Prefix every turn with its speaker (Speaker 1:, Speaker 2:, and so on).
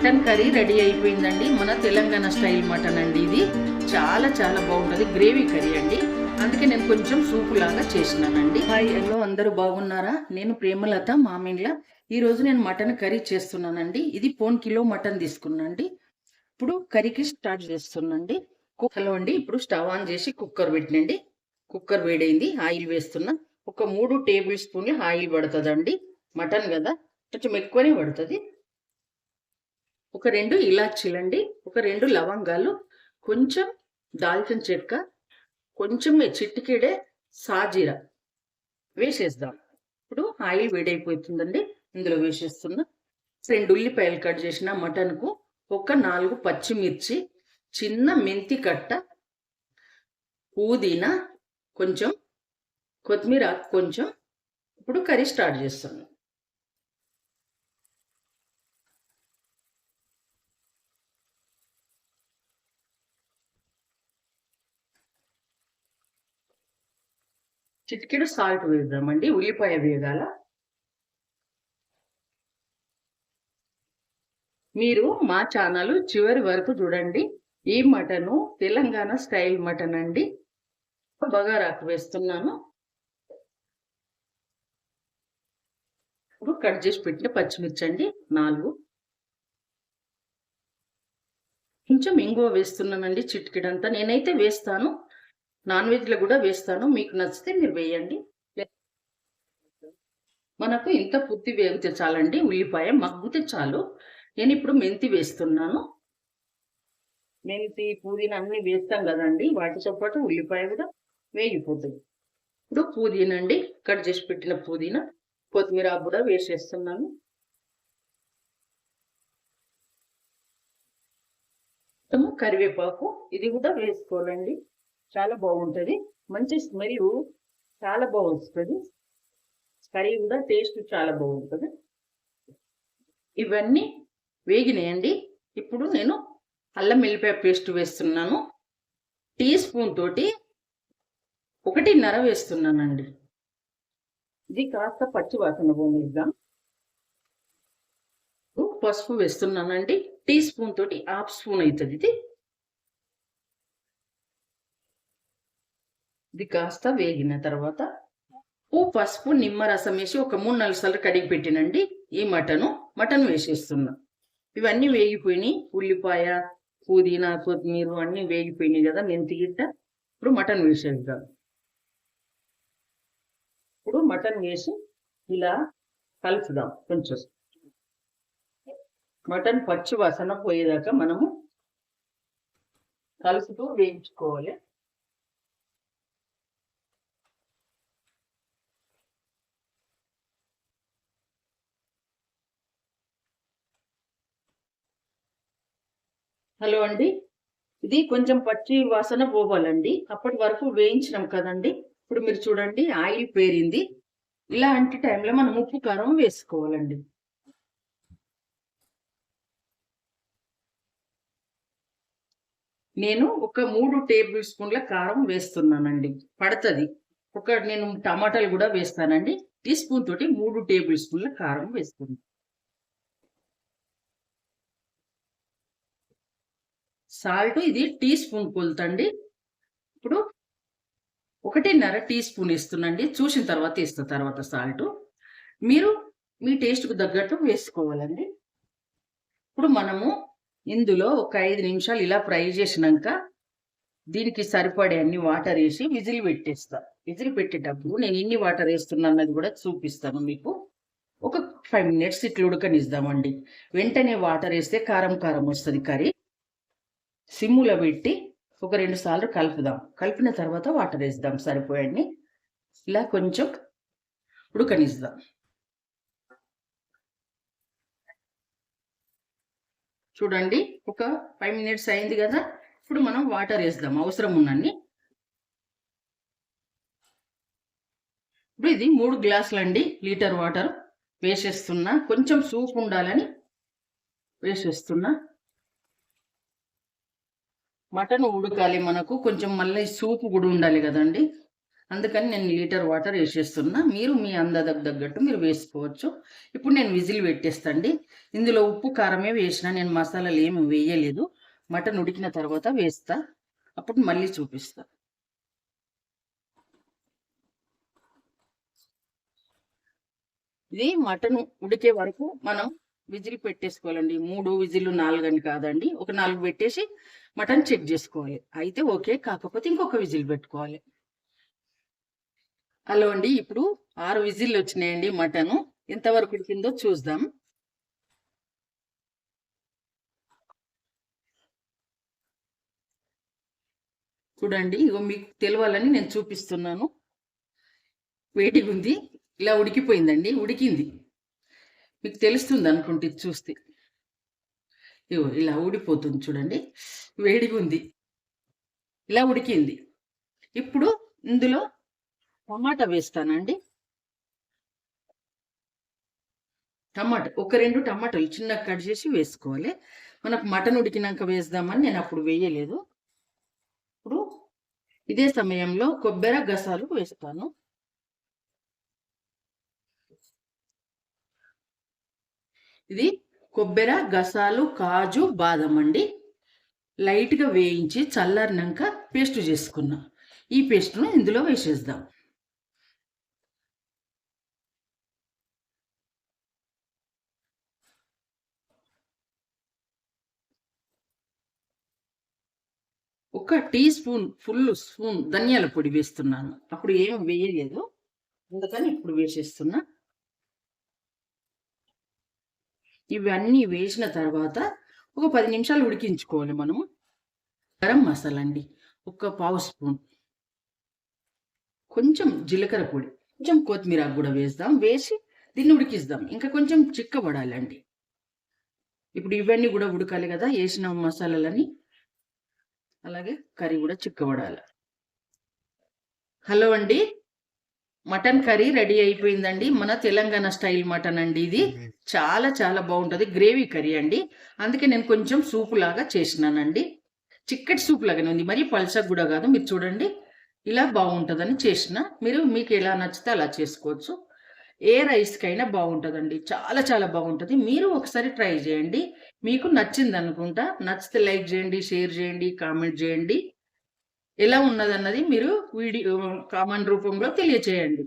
Speaker 1: Mutton curry ready అయిపోయిందండి. మన Telangana style mutton అండి ఇది. చాలా చాలా బాగుంటుంది. గ్రేవీ కర్రీ అండి. అందుకే నేను కొంచెం సూపు లాగా చేసినానండి. హాయ్ హలో అందరూ బాగున్నారా? నేను ప్రేమలత మామిండ్ల ఈరోజు నేను మటన్ కర్రీ చేస్తున్నానండి. ఇది పోన్ కిలో మటన్ తీసుకున్నాండి ఇప్పుడు కర్రీకి స్టార్ట్ చేస్తున్నాండి హలో అండి ఇప్పుడు స్టవ్ ఆన్ చేసి కుక్కర్ పెట్టినండి. కుక్కర్ వేడైంది ఆయిల్ వేస్తున్నా. ఒక మూడు టేబుల్ స్పూన్లు ఆయిల్ పడుతుందండి. మటన్ కదా కొంచెం ఎక్కువనే పడుతుంది. ఒక రెండు ఇలాచీలండి ఒక రెండు లవంగాలు కొంచెం దాల్చిన చెక్క కొంచెం చిటికెడే సాజీర వేసేద్దాం. ఇప్పుడు ఆయిల్ వేడైపోతుందండి ఇందులో వేసేస్తున్నా. రెండు ఉల్లిపాయలు కట్ చేసిన మటన్కు ఒక నాలుగు పచ్చిమిర్చి చిన్న మెంతి కట్ట పుదీనా కొంచెం కొత్తిమీర కొంచెం. ఇప్పుడు కర్రీ స్టార్ట్ చేస్తాను చిటికెడు సాల్ట్ వేద్దామండి ఉల్లిపాయ వేగాల. మీరు మా ఛానల్ చివరి వరకు చూడండి. ఈ మటను తెలంగాణ స్టైల్ మటన్ అండి. బగారాకు వేస్తున్నాను. కట్ చేసి పెట్టిన పచ్చిమిర్చి అండి నాలుగు. కొంచెం ఇంగువ వేస్తున్నానండి చిటికెడంతా. నేనైతే వేస్తాను. నాన్ వెజ్లో కూడా వేస్తాను. మీకు నచ్చితే మీరు వేయండి. మనకు ఇంత పుత్తి వేగితే చాలండి. ఉల్లిపాయ మగ్గితే చాలు. నేను ఇప్పుడు మెంతి వేస్తున్నాను. మెంతి పుదీనా అన్ని వేస్తాం కదండి. వాటితో పాటు ఉల్లిపాయ కూడా వేగిపోతుంది. ఇప్పుడు పుదీనా అండి కట్ చేసి పెట్టిన పుదీనా. కొత్తిమీర కూడా వేసేస్తున్నాను. కరివేపాకు ఇది కూడా వేసుకోవాలండి. చాలా బాగుంటుంది. మంచి స్మెల్ చాలా బాగుంటుంది. కర్రీ కూడా టేస్ట్ చాలా బాగుంటుంది. ఇవన్నీ వేగినాయండి. ఇప్పుడు నేను అల్లం వెల్లిపాయ పేస్ట్ వేస్తున్నాను. టీ స్పూన్ తోటి ఒకటిన్నర వేస్తున్నానండి. ఇది కాస్త పచ్చి వాసన పోనిద్దాం? పసుపు వేస్తున్నానండి. టీ స్పూన్ తోటి హాఫ్ స్పూన్ అవుతుంది ఇది. ఇది కాస్త వేగిన తర్వాత ఉప్పు పసుపు నిమ్మరసం వేసి ఒక మూడు నాలుగు సార్లు కడిగి పెట్టినండి. ఈ మటను మటన్ వేసేస్తున్నా. ఇవన్నీ వేగిపోయినాయి. ఉల్లిపాయ పుదీనా కొత్తిమీర అన్నీ వేగిపోయినాయి కదా మెంతి గిట్ట ఇప్పుడు మటన్ వేసేద్దాం ఇప్పుడు మటన్ వేసి ఇలా కలుపుదాం కొంచెం. మటన్ పచ్చి వాసన పోయేదాకా మనము కలుపుతూ వేయించుకోవాలి. హలో అండి. ఇది కొంచెం పచ్చి వాసన పోవాలండి. అప్పటి వరకు వేయించినాం కదండి. ఇప్పుడు మీరు చూడండి ఆయిల్ పేరింది. ఇలాంటి టైంలో మనం ఉప్పు కారం వేసుకోవాలండి. నేను ఒక మూడు టేబుల్ స్పూన్ల కారం వేస్తున్నానండి. పడుతుంది. ఒక నేను టమాటాలు కూడా వేస్తానండి. టీ స్పూన్ తోటి మూడు టేబుల్ స్పూన్ల కారం వేస్తున్నాను. సాల్ట్ ఇది టీ స్పూన్ కొలుతండి ఇప్పుడు ఒకటిన్నర టీ స్పూన్ ఇస్తుందండి చూసిన తర్వాత ఇస్తా తర్వాత సాల్ట్. మీరు మీ టేస్ట్కు తగ్గట్టు వేసుకోవాలండి. ఇప్పుడు మనము ఇందులో ఒక ఐదు నిమిషాలు ఇలా ఫ్రై చేసినాక దీనికి సరిపడే అన్ని వాటర్ వేసి విజిల్ పెట్టేస్తా. విజిల్ పెట్టేటప్పుడు నేను ఎన్ని వాటర్ వేస్తున్నా అన్నది కూడా చూపిస్తాను మీకు. ఒక ఫైవ్ మినిట్స్ ఇట్లా ఉడకనిద్దామండి వెంటనే వాటర్ వేస్తే కారం కారం వస్తుంది కర్రీ. సిమ్ములో పెట్టి ఒక రెండు సార్లు కలుపుదాం. కలిపిన తర్వాత వాటర్ వేద్దాం. సరిపోయండి. ఇలా కొంచెం ఉడకనిద్దాం చూడండి ఒక ఫైవ్ మినిట్స్ అయింది కదా? ఇప్పుడు మనం వాటర్ వేద్దాం. అవసరం ఉన్నన్ని. ఇప్పుడు ఇది మూడు గ్లాసులు అండి లీటర్ వాటర్ వేసేస్తున్నా. కొంచెం సూప్ ఉండాలని వేసేస్తున్నా. మటన్ ఉడకాలి మనకు. కొంచెం మళ్ళీ సూప్ కూడా ఉండాలి కదండి. అందుకని నేను లీటర్ వాటర్ వేసేస్తున్నా. మీరు మీ అందదకు తగ్గట్టు మీరు వేసుకోవచ్చు. ఇప్పుడు నేను విజిల్ పెట్టేస్తండి. ఇందులో ఉప్పు కారమే వేసిన నేను మసాలాలు ఏమి వేయలేదు. మటన్ ఉడికిన తర్వాత వేస్తా. అప్పుడు మళ్ళీ చూపిస్తా. ఇది మటన్ ఉడికే వరకు మనం విజిల్ పెట్టేసుకోవాలండి. మూడు విజిల్ నాలుగు అని కాదండి. ఒక నాలుగు పెట్టేసి మటన్ చెక్ చేసుకోవాలి. అయితే ఓకే. కాకపోతే ఇంకొక విజిల్ పెట్టుకోవాలి. హలో అండి. ఇప్పుడు ఆరు విజిల్ వచ్చినాయండి మటను. ఎంతవరకు ఉడికిందో చూద్దాం. చూడండి. ఇగో మీకు తెలవాలని నేను చూపిస్తున్నాను. వేడిగా ఉంది. ఇలా ఉడికిపోయిందండి. ఉడికింది. మీకు తెలుస్తుంది అనుకుంటే చూస్తే. ఇగో ఇలా ఊడిపోతుంది చూడండి. వేడిగా ఉంది. ఇలా ఉడికింది. ఇప్పుడు ఇందులో టమాటా వేస్తానండి. టమాటా ఒక రెండు టమాటాలు చిన్న కట్ చేసి వేసుకోవాలి. మనకు మటన్ ఉడికినాక వేద్దామని నేను అప్పుడు వేయలేదు. ఇప్పుడు ఇదే సమయంలో కొబ్బరి గసాలు వేస్తాను. ఇది కొబ్బరి గసాలు కాజు బాదం అండి. లైట్గా వేయించి చల్లారినాక పేస్ట్ చేసుకున్నా. ఈ పేస్ట్ను ఇందులో వేసేద్దాం. ఒక టీ స్పూన్ ఫుల్ స్పూన్ ధనియాల పొడి వేస్తున్నాను. అప్పుడు ఏం వేయలేదు. అందుకని ఇప్పుడు వేసేస్తున్నా. ఇవన్నీ వేసిన తర్వాత ఒక పది నిమిషాలు ఉడికించుకోవాలి మనము గరం మసాలా అండి ఒక పావు స్పూన్. కొంచెం జీలకర్ర పొడి. కొంచెం కొత్తిమీర కూడా వేస్తాం. వేసి దీన్ని ఉడికిస్తాం. ఇంకా కొంచెం చిక్కబడాలండి. ఇప్పుడు ఇవన్నీ కూడా ఉడకాలి కదా వేసిన మసాలాలని అలాగే కర్రీ కూడా చిక్కబడాలి. హలో అండి. మటన్ కర్రీ రెడీ అయిపోయిందండి. మన తెలంగాణ స్టైల్ మటన్ అండి ఇది. చాలా చాలా బాగుంటుంది. గ్రేవీ కర్రీ అండి. అందుకే నేను కొంచెం సూపు లాగా చేసినానండి. చిక్కటి సూప్ లాగానే ఉంది. మరి పల్సక్ కూడా కాదు. మీరు చూడండి. ఇలా బాగుంటుందని చేసిన. మీరు మీకు ఎలా నచ్చితే అలా చేసుకోవచ్చు. ఏ రైస్కైనా బాగుంటుందండి. చాలా చాలా బాగుంటుంది. మీరు ఒకసారి ట్రై చేయండి. మీకు నచ్చింది అనుకుంటా నచ్చితే లైక్ చేయండి షేర్ చేయండి కామెంట్ చేయండి. ఎలా ఉన్నదన్నది మీరు వీడియో కామెంట్ రూపంలో తెలియచేయండి.